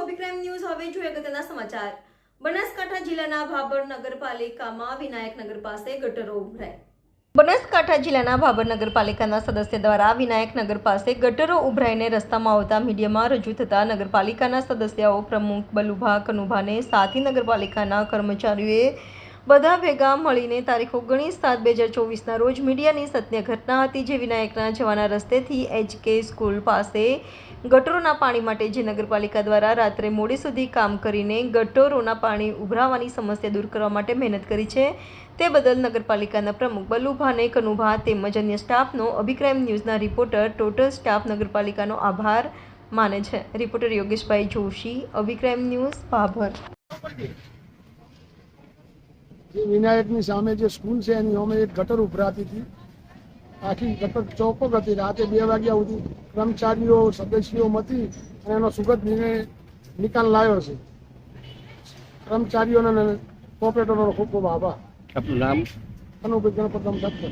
અભિપ્રાય ન્યૂઝ હવે જોઈએ અગત્યના સમાચાર. બનાસકાંઠા જિલ્લાના ભાભર નગરપાલિકામાં વિનાયક નગર પાસે ગટરો ઉભરાય. બનાસકાંઠા જિલ્લાના ભાબર નગરપાલિકાના સદસ્ય દ્વારા વિનાયક નગર પાસે ગટરો ઉભરાઈને રસ્તામાં આવતા મીડિયામાં રજૂ થતા નગરપાલિકાના સદસ્યાઓ પ્રમુખ બલુભા કનુભાને સાથી નગરપાલિકાના કર્મચારીઓએ બધા ભેગા મળીને તારીખ ઓગણીસ સાત બે હજાર ચોવીસના રોજ મીડિયાની સત્ય ઘટના હતી જે વિનાયકના જવાના રસ્તેથી એચકે સ્કૂલ પાસે ગટરોના પાણી માટે જે નગરપાલિકા દ્વારા રાત્રે મોડે સુધી કામ કરીને ગટરોના પાણી ઉભરાવાની સમસ્યા દૂર કરવા માટે મહેનત કરી છે. તે બદલ નગરપાલિકાના પ્રમુખ બલુભાને કનુભા તેમજ અન્ય સ્ટાફનો અભિક્રાઇમ ન્યૂઝના રિપોર્ટર ટોટલ સ્ટાફ નગરપાલિકાનો આભાર માને છે. Reporter Yogeshbhai Joshi, અભિક્રાઇમ news, Bhabhar. જે વિનાયકની સામે જે સ્કૂલ છે એની સામે એક ગટર ઉભરાતી હતી. આખી ગટર ચોપક હતી. રાતે બે વાગ્યા સુધી કર્મચારીઓ સદસ્યો મતી અને એનો સુગત નિર્ણય નિકાલ લાવ્યો છે. કર્મચારીઓને અને કોર્પોરેટરોનો ખૂબ ખૂબ આભાર. આપનું નામ? અનુભવ સત્તર